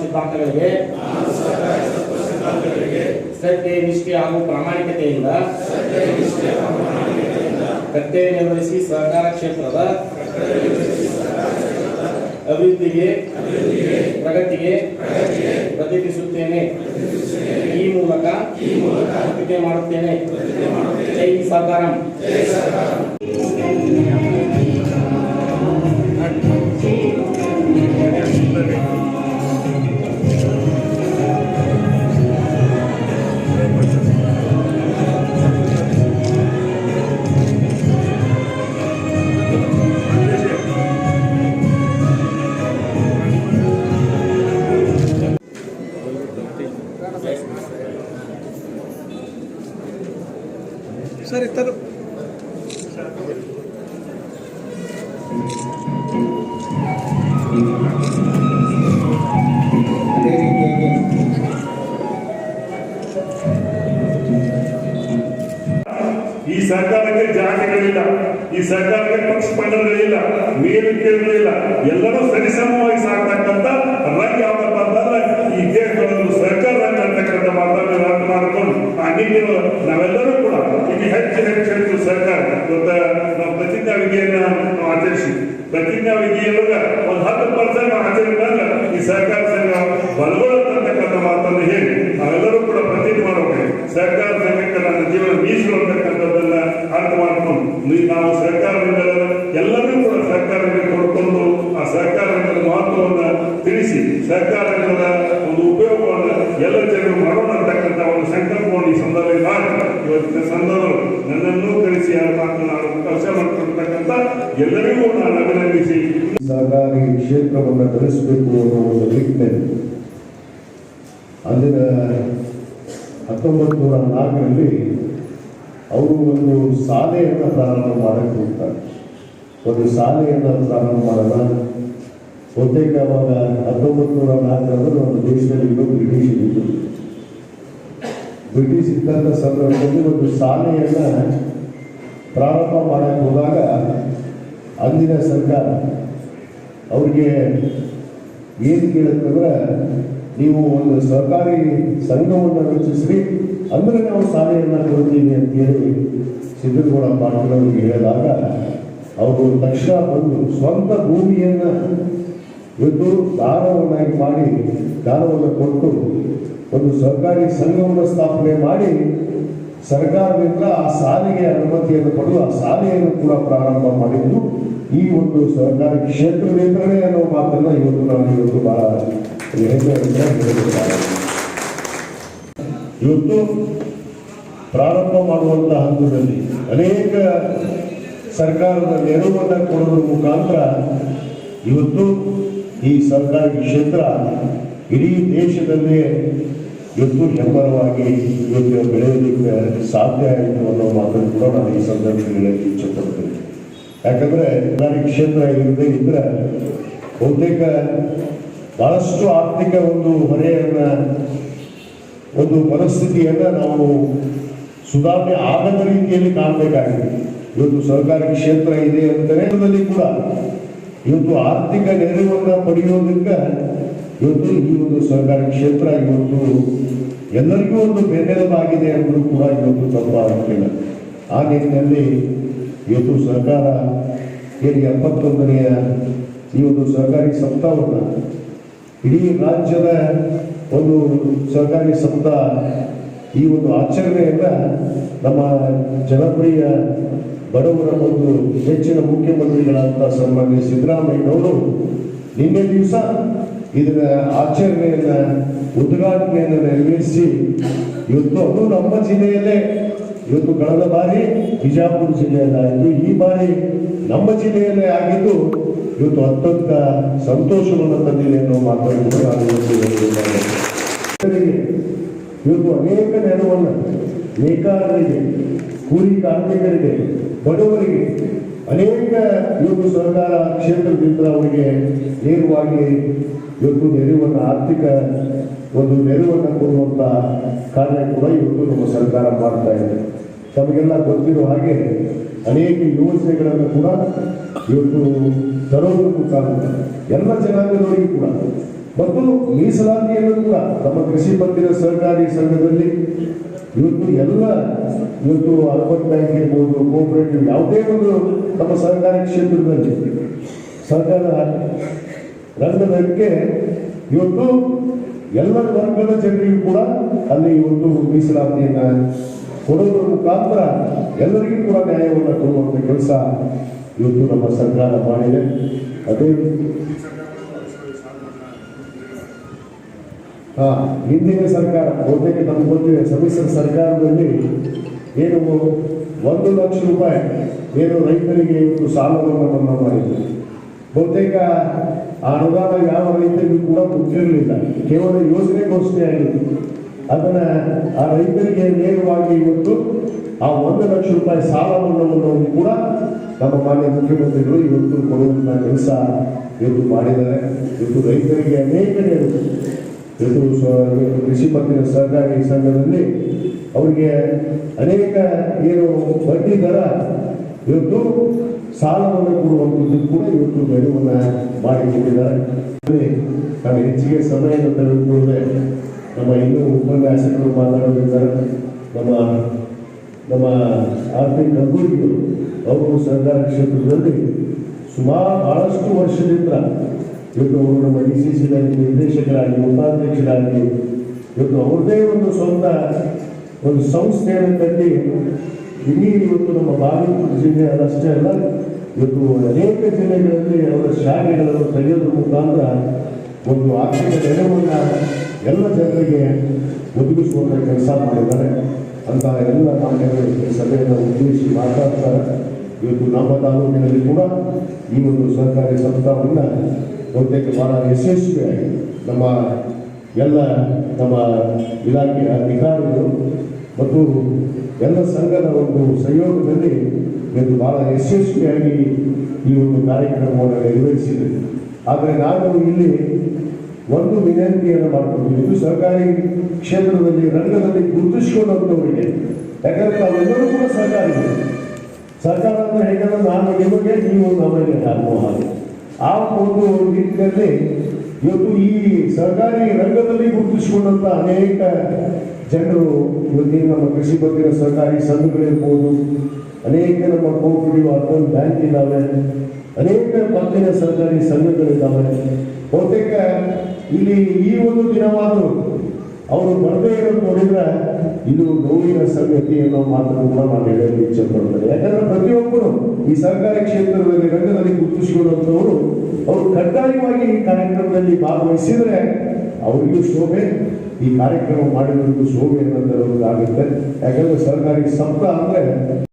ಸಿದ್ಧಾಂತಗಳಿಗೆ ಸತ್ಯ ನಿಷ್ಠೆ ಹಾಗೂ ಪ್ರಾಮಾಣಿಕತೆಯಿಂದ ಕತ್ತೆ ನಿರ್ವಹಿಸಿ ಸಹಕಾರ ಕ್ಷೇತ್ರದ ಅಭಿವೃದ್ಧಿಗೆ ಪ್ರಗತಿಗೆ ಪ್ರತಿನಿಧಿಸುತ್ತೇನೆ ಈ ಮೂಲಕ ಮಾಡುತ್ತೇನೆ. ಜೈ ಸಹಕಾರಂ ಈ ಸರ್ಕಾರಕ್ಕೆ ಜಾತಿಗಳಿಲ್ಲ ಈ ಸರ್ಕಾರಕ್ಕೆ ಪಕ್ಷ ಪಂಗಡಗಳಿಲ್ಲ ಮೇಲುಕೀಳುಗಳಿಲ್ಲ ಎಲ್ಲರೂ ಸರಿಸಮವಾಗಿ ಸಾಕ್ತಕ್ಕಂಥ ರಂಗ ಯಾವ್ದಪ್ಪ ಅಂತಂದ್ರೆ ಈ ದೇಶದೊಂದು ಸರ್ಕಾರ ರಂಗ ಅಂತಕ್ಕಂಥ ಮಾತನ್ನು ಅರ್ಥ ಮಾಡಿಕೊಂಡು ಆ ನಿಟ್ಟಿನ ನಾವೆಲ್ಲರೂ ಕೂಡ ಈಗ ಹೆಚ್ಚು ಹೆಚ್ಚು ಹೆಚ್ಚು ಸರ್ಕಾರ ಇವತ್ತ ನಾವು ಪ್ರತಿಜ್ಞಾ ವಿಧಿಯನ್ನ ನಾವು ಆಚರಿಸಿ ಪ್ರತಿಜ್ಞಾ ವಿಧಿಯೊಳಗ ಒಂದು ಹತ್ತು ಪರ್ಸೆಂಟ್ ಆಚರಣೆ ಈ ಸಹಕಾರ ಸಂಘ ಬಲಗೊಳ್ಳತಕ್ಕಂಥ ಮಾತನ್ನು ಹೇಳಿ, ನಾವೆಲ್ಲರೂ ಕೂಡ ಪ್ರತಿಜ್ಞೆ ಮಾಡಬೇಕು. ಸರ್ಕಾರ ಸಂಘಕ್ಕೆ ನನ್ನ ಜೀವನ ಮೀಸಲು ಅಂತಕ್ಕಂಥದ್ದನ್ನ ಅರ್ಥ ಮಾಡ್ಕೊಂಡು ನಾವು ಸರ್ಕಾರದಿಂದ ಎಲ್ಲರೂ ಕೂಡ ಸರ್ಕಾರಕ್ಕೆ ಕೊಡ್ಕೊಂಡು ಆ ಸರ್ಕಾರದ ಮಹತ್ವವನ್ನ ತಿಳಿಸಿ ಸರ್ಕಾರಗಳ ಒಂದು ಉಪಯೋಗವನ್ನು ಎಲ್ಲ ಜನರು ಮಾಡೋಣ ಅಂತಕ್ಕಂಥ ಒಂದು ಸಂಕಲ್ಪವನ್ನು ಈ ಸಂದರ್ಭದಲ್ಲಿ ಮಾಡಿ. ಇವತ್ತಿನ ಸಂದರ್ಭ ನನ್ನನ್ನು ಕರೆಸಿ ಆ ಮಾತನಾಡಲು ಕೆಲಸ ಮಾಡಿಕೊಡ್ತಕ್ಕಂಥ ಎಲ್ಲರಿಗೂ ನಾನು ಅಭಿನಂದಿಸಿ. ಸಹಕಾರಿ ಕ್ಷೇತ್ರವನ್ನು ಬೆಳೆಸಬೇಕು ಅನ್ನೋ ಒಂದು ನಿಟ್ಟಿನಲ್ಲಿ ಅಂದಿನ ಹತ್ತೊಂಬತ್ತು ನೂರ ನಾಲ್ಕರಲ್ಲಿ ಅವರು ಒಂದು ಶಾಲೆಯನ್ನು ಪ್ರಾರಂಭ ಮಾಡಕ್ಕೆ ಹೋಗ್ತಾರೆ. ಒಂದು ಶಾಲೆಯನ್ನು ಪ್ರಾರಂಭ ಮಾಡೋಣ ಬಹುತೇಕ ಹತ್ತೊಂಬತ್ತು ನೂರ ನಾಲ್ಕರಲ್ಲಿ ಒಂದು ದೇಶದಲ್ಲಿ ಬ್ರಿಟಿಷ್ ಇದ್ದಂಥ ಸಂದರ್ಭದಲ್ಲಿ ಒಂದು ಶಾಲೆಯನ್ನು ಪ್ರಾರಂಭ ಮಾಡಕ್ಕೆ ಹೋದಾಗ ಅಂದಿನ ಸರ್ಕಾರ ಅವ್ರಿಗೆ ಏನು ಕೇಳುತ್ತಂದ್ರೆ ನೀವು ಒಂದು ಸರ್ಕಾರಿ ಸಂಘವನ್ನು ರಚಿಸ್ರಿ, ಅಂದ್ರೆ ನಾವು ಶಾಲೆಯನ್ನು ಕೊಡ್ತೀವಿ ಅಂತೇಳಿ ಸಿದ್ದಗೌಡ ಪಾಟೀಲ್ ಅವರಿಗೆ ಹೇಳಿದಾಗ, ಅವರು ತಕ್ಷಣ ಬಂದು ಸ್ವಂತ ಭೂಮಿಯನ್ನು ಇವತ್ತು ದಾನವನ್ನಾಗಿ ಮಾಡಿ, ದಾನವನ್ನು ಕೊಟ್ಟು ಒಂದು ಸರ್ಕಾರಿ ಸಂಘವನ್ನು ಸ್ಥಾಪನೆ ಮಾಡಿ ಸರ್ಕಾರದಿಂದ ಆ ಶಾಲೆಗೆ ಅನುಮತಿಯನ್ನು ಪಡೆದು ಆ ಶಾಲೆಯನ್ನು ಕೂಡ ಪ್ರಾರಂಭ ಮಾಡಿದ್ದು ಈ ಒಂದು ಸರ್ಕಾರಿ ಕ್ಷೇತ್ರದಿಂದಲೇ ಅನ್ನೋ ಮಾತನ್ನ ಇವತ್ತು ನಾನು ಇವತ್ತು ಬಹಳ ಇವತ್ತು ಪ್ರಾರಂಭ ಮಾಡುವಂತ ಹಂತದಲ್ಲಿ ಅನೇಕ ಸರ್ಕಾರದ ನೆರವನ್ನು ಕೊಡೋದ್ರ ಮುಖಾಂತರ ಇವತ್ತು ಈ ಸರ್ಕಾರಿ ಕ್ಷೇತ್ರ ಇಡೀ ದೇಶದಲ್ಲೇ ಇವತ್ತು ಹೆಮ್ಮರವಾಗಿ ಇವತ್ತು ಬೆಳೆಯೋದಕ್ಕೆ ಸಾಧ್ಯ ಆಯಿತು ಅನ್ನೋ ಮಾತನ್ನು ಕೂಡ ನಾನು ಈ ಸಂದರ್ಭದಲ್ಲಿ ಇಚ್ಛಪಡ್ತೀನಿ ಯಾಕಂದ್ರೆ ನಾನು ಕ್ಷೇತ್ರ ಇಲ್ಲದೆ ಇದ್ರೆ ಬಹುತೇಕ ಬಹಳಷ್ಟು ಆರ್ಥಿಕ ಒಂದು ಹೊರೆಯನ್ನ, ಒಂದು ಪರಿಸ್ಥಿತಿಯನ್ನ ನಾವು ಸುಧಾರಣೆ ಆಗದ ರೀತಿಯಲ್ಲಿ ಕಾಣಬೇಕಾಗಿದೆ. ಇವತ್ತು ಸರ್ಕಾರಿ ಕ್ಷೇತ್ರ ಇದೆ ಅಂತಲೇ ಕೂಡ ಇವತ್ತು ಆರ್ಥಿಕ ನೆರವನ್ನ ಪಡೆಯೋದಕ್ಕೆ ಇವತ್ತು ಈ ಒಂದು ಸರ್ಕಾರಿ ಕ್ಷೇತ್ರ ಇವತ್ತು ಎಲ್ಲರಿಗೂ ಒಂದು ಬೆನ್ನೆಲುಬಾಗಿದೆ ಎಂಬುದು ಕೂಡ ಇವತ್ತು ತಪ್ಪಾಗುತ್ತಿಲ್ಲ. ಆ ನಿಟ್ಟಿನಲ್ಲಿ ಇವತ್ತು ಸರ್ಕಾರ ಏನು ಎಪ್ಪತ್ತೊಂದನೆಯ ಈ ಒಂದು ಸರ್ಕಾರಿ ಸಪ್ತಾಹವನ್ನು ಇಡೀ ರಾಜ್ಯದ ಒಂದು ಸರ್ಕಾರಿ ಸಪ್ತಾಹ ಈ ಒಂದು ಆಚರಣೆಯನ್ನ ನಮ್ಮ ಜನಪ್ರಿಯ ಬಡವರ ಒಂದು ಹೆಚ್ಚಿನ ಮುಖ್ಯಮಂತ್ರಿಗಳಾದಂಥ ಸನ್ಮಾನ್ಯ ಸಿದ್ದರಾಮಯ್ಯನವರು ನಿನ್ನೆ ದಿವಸ ಇದರ ಆಚರಣೆಯನ್ನ ಉದ್ಘಾಟನೆಯನ್ನು ನೆರವೇರಿಸಿ ಇವತ್ತು ಅದು ನಮ್ಮ ಜಿಲ್ಲೆಯಲ್ಲೇ ಇವತ್ತು ಕಳೆದ ಬಾರಿ ಬಿಜಾಪುರ ಜಿಲ್ಲೆಯಲ್ಲಾಯಿತು ಈ ಬಾರಿ ನಮ್ಮ ಜಿಲ್ಲೆಯಲ್ಲೇ ಆಗಿದ್ದು ಇವತ್ತು ಅತ್ಯಂತ ಸಂತೋಷವನ್ನು ತಂದಿದೆ ನಾನು ಇವತ್ತು ಇವತ್ತು ಅನೇಕ ನೆರವನ್ನು ನೇಕಾರರಿಗೆ, ಕೂಲಿ ಕಾರ್ಮಿಕರಿಗೆ, ಬಡವರಿಗೆ ಅನೇಕ ಇವತ್ತು ಸರ್ಕಾರ ಕ್ಷೇತ್ರದಿಂದ ಅವರಿಗೆ ನೇರವಾಗಿ ಇವತ್ತು ನೆರವನ್ನು, ಆರ್ಥಿಕ ಒಂದು ನೆರವನ್ನು ಕೊಡುವಂಥ ಕಾರ್ಯ ಕೂಡ ಇವತ್ತು ನಮ್ಮ ಸರ್ಕಾರ ಮಾಡ್ತಾ ಇದೆ. ತಮಗೆಲ್ಲ ಗೊತ್ತಿರೋ ಹಾಗೆ ಅನೇಕ ಯೋಜನೆಗಳನ್ನು ಕೂಡ ಇವತ್ತು ತರೋದ್ರ ಮುಖಾಂತರ ಎಲ್ಲ ಜನಾಂಗದವರಿಗೂ ಕೂಡ. ಮತ್ತು ಮೀಸಲಾತಿಯನ್ನು ಕೂಡ ನಮ್ಮ ಕೃಷಿ ಪತ್ತಿನ ಸಹಕಾರಿ ಸಂಘದಲ್ಲಿ ಇವತ್ತು ಎಲ್ಲ, ಇವತ್ತು ಅರ್ಬನ್ ಬ್ಯಾಂಕ್ ಇರ್ಬೋದು ಕೋಪರೇಟಿವ್ ಯಾವುದೇ ಒಂದು ನಮ್ಮ ಸಹಕಾರಿ ಕ್ಷೇತ್ರದಲ್ಲಿ ಸರ್ಕಾರ ರಂಗದಕ್ಕೆ ಇವತ್ತು ಎಲ್ಲ ವರ್ಗದ ಜನರಿಗೂ ಕೂಡ ಅಲ್ಲಿ ಇವತ್ತು ಮೀಸಲಾತಿಯನ್ನ ಕೊಡೋದ್ರ ಮುಖಾಂತರ ಎಲ್ಲರಿಗೂ ಕೂಡ ನ್ಯಾಯವನ್ನು ಕೊಡುವಂತ ಕೆಲಸ ಇವತ್ತು ನಮ್ಮ ಸರ್ಕಾರ ಮಾಡಿದೆ. ಅದೇ ಹಾಂ, ಹಿಂದಿನ ಸರ್ಕಾರ, ಬಹುತೇಕ ನಮ್ಗೆ ಗೊತ್ತಿದೆ ಸಮ್ಮಿಶ್ರ ಸರ್ಕಾರದಲ್ಲಿ ಏನು ಒಂದು ಲಕ್ಷ ರೂಪಾಯಿ ಏನು ರೈತರಿಗೆ ಇವತ್ತು ಸಾಲವನ್ನು ಮಾಡಿದ್ರು. ಬಹುತೇಕ ಆ ಅನುದಾನ ಯಾವ ರೈತರಿಗೂ ಕೂಡ ಗೊತ್ತಿರಲಿಲ್ಲ. ಕೇವಲ ಯೋಜನೆಗೋಷ್ಠಿ ಆಗಿತ್ತು. ಅದನ್ನು ಆ ರೈತರಿಗೆ ನೇರವಾಗಿ ಇವತ್ತು ಆ ಒಂದು ಲಕ್ಷ ರೂಪಾಯಿ ಸಾಲ ಮನ್ನಾವನ್ನು ಕೂಡ ನಮ್ಮ ಮಾನ್ಯ ಮುಖ್ಯಮಂತ್ರಿಗಳು ಇವತ್ತು ಕೊಡುವಂಥ ಕೆಲಸ ಇವತ್ತು ಮಾಡಿದ್ದಾರೆ. ಇವತ್ತು ರೈತರಿಗೆ ಅನೇಕ ಇವತ್ತು ಕೃಷಿ ಪತ್ತಿನ ಸಹಕಾರಿ ಸಂಘದಲ್ಲಿ ಅವರಿಗೆ ಅನೇಕ ಏನು ಬಡ್ಡಿ ದರ ಇವತ್ತು ಸಾಲವನ್ನು ಕೊಡುವಂಥದ್ದು ಕೂಡ ಇವತ್ತು ನೆರವನ್ನು ಮಾಡಿಕೊಂಡಿದ್ದಾರೆ. ನಾವು ಹೆಚ್ಚಿಗೆ ಸಮಯವನ್ನು ತೆಗೆದುಕೊಳ್ಳದೆ ನಮ್ಮ ಇನ್ನೂ ಉಪನ್ಯಾಸಕರು ಮಾತಾಡೋದಿದ್ದಾರೆ ನಮ್ಮ ನಮ್ಮ ಆರ್ಥಿಕ ಅಭಿವೃದ್ಧಿಗಳು ಅವರು ಸರ್ಕಾರ ಕ್ಷೇತ್ರದಲ್ಲಿ ಸುಮಾರು ಬಹಳಷ್ಟು ವರ್ಷದಿಂದ ಇವತ್ತು ಅವರು ನಮ್ಮ ಡಿ ಸಿ ಸಿನಲ್ಲಿ ನಿರ್ದೇಶಕರಾಗಿ, ಉಪಾಧ್ಯಕ್ಷರಾಗಿ, ಇವತ್ತು ಅವ್ರದ್ದೇ ಒಂದು ಸ್ವಂತ ಒಂದು ಸಂಸ್ಥೆಯನ್ನು ಕಟ್ಟಿ ಇಡೀ ಇವತ್ತು ನಮ್ಮ ಬಾಗಲಕೋಟೆ ಜಿಲ್ಲೆ ಅಷ್ಟೇ ಅಲ್ಲ, ಇವತ್ತು ಅನೇಕ ಜಿಲ್ಲೆಗಳಲ್ಲಿ ಅವರ ಶಾಲೆಗಳನ್ನು ತೆಗೆಯೋದ್ರ ಮುಖಾಂತರ ಒಂದು ಆರ್ಥಿಕ ನೆರವನ್ನು ಎಲ್ಲ ಜನರಿಗೆ ಒದಗಿಸುವಂಥ ಕೆಲಸ ಮಾಡಿದ್ದಾರೆ. ಅಂತ ಎಲ್ಲ ಮಾನ್ಯಗಳು ಈ ಸಭೆಯನ್ನು ಉದ್ದೇಶಿಸಿ ಮಾತಾಡ್ತಾರೆ. ಇವತ್ತು ನಮ್ಮ ತಾಲೂಕಿನಲ್ಲಿ ಕೂಡ ಈ ಒಂದು ಸರ್ಕಾರಿ ಸಪ್ತಾಹವನ್ನು ಬಹುತೇಕ ಬಹಳ ಯಶಸ್ವಿಯಾಗಿ ನಮ್ಮ ಎಲ್ಲ ನಮ್ಮ ಇಲಾಖೆಯ ಅಧಿಕಾರಿಗಳು ಮತ್ತು ಎಲ್ಲ ಸಂಘದ ಒಂದು ಸಹಯೋಗದಲ್ಲಿ ಇದು ಬಹಳ ಯಶಸ್ವಿಯಾಗಿ ಈ ಒಂದು ಕಾರ್ಯಕ್ರಮವನ್ನು ನಿರ್ವಹಿಸಿದೆ. ಆದರೆ ನಾನು ಇಲ್ಲಿ ಒಂದು ವಿನಂತಿಯನ್ನು ಮಾಡಿಕೊಂಡಿದ್ದೆ ಇದು ಸರ್ಕಾರಿ ಕ್ಷೇತ್ರದಲ್ಲಿ, ರಂಗದಲ್ಲಿ ಗುರುತಿಸಿಕೊಂಡಂಥವರಿಗೆ, ಯಾಕಂದರೆ ನಾವೆಲ್ಲರೂ ಕೂಡ ಸರ್ಕಾರಿ ಸರ್ಕಾರ ಅಂತ ಹೇಗಂದ್ರೆ ನಾನು ನಿಮಗೆ, ನೀವು ನಮಗೆ ಅನ್ನೋ ಹಾಗೆ ಆ ಒಂದು ನಿಟ್ಟಿನಲ್ಲಿ ಇವತ್ತು ಈ ಸರ್ಕಾರಿ ರಂಗದಲ್ಲಿ ಗುರುತಿಸಿಕೊಂಡಂತ ಅನೇಕ ಜನರು ಇವತ್ತಿನ ನಮ್ಮ ಕೃಷಿ ಬಗ್ಗೆ ಸರ್ಕಾರಿ ಸಂಘಗಳಿರ್ಬೋದು ಅನೇಕ ನಮ್ಮ ಕೋಪರೇಟಿವ್ ಅರ್ಬನ್ ಬ್ಯಾಂಕ್ ಇದ್ದಾವೆ, ಅನೇಕ ಪತ್ತಿನ ಸರ್ಕಾರಿ ಸಂಘಗಳಿದ್ದಾವೆ ಬಹುತೇಕ ಇಲ್ಲಿ ಈ ಒಂದು ದಿನವಾದರೂ ಅವರು ಬರದೇ ಇರೋದು ನೋಡಿದ್ರೆ ಇದು ನೋವಿನ ಸಂಗತಿ ಅನ್ನೋ ಮಾತನ್ನು ಕೂಡ ನಾನು ಹೇಳಲು ಇಚ್ಛೆ ಪಡ್ತಾರೆ ಯಾಕಂದ್ರೆ ಪ್ರತಿಯೊಬ್ಬರು ಈ ಸರ್ಕಾರಿ ಕ್ಷೇತ್ರದಲ್ಲಿ ರಂಗದಲ್ಲಿ ಗುರುತಿಸಿಕೊಳ್ಳುವಂಥವರು, ಅವರು ಕಡ್ಡಾಯವಾಗಿ ಈ ಕಾರ್ಯಕ್ರಮದಲ್ಲಿ ಭಾಗವಹಿಸಿದ್ರೆ ಅವರಿಗೂ ಶೋಭೆ ಈ ಕಾರ್ಯಕ್ರಮ ಮಾಡಿರೋದು ಶೋಭೆ ಅನ್ನೋದು ಆಗುತ್ತೆ ಯಾಕಂದ್ರೆ ಸರ್ಕಾರಿ ಸಪ್ತ ಅಂದ್ರೆ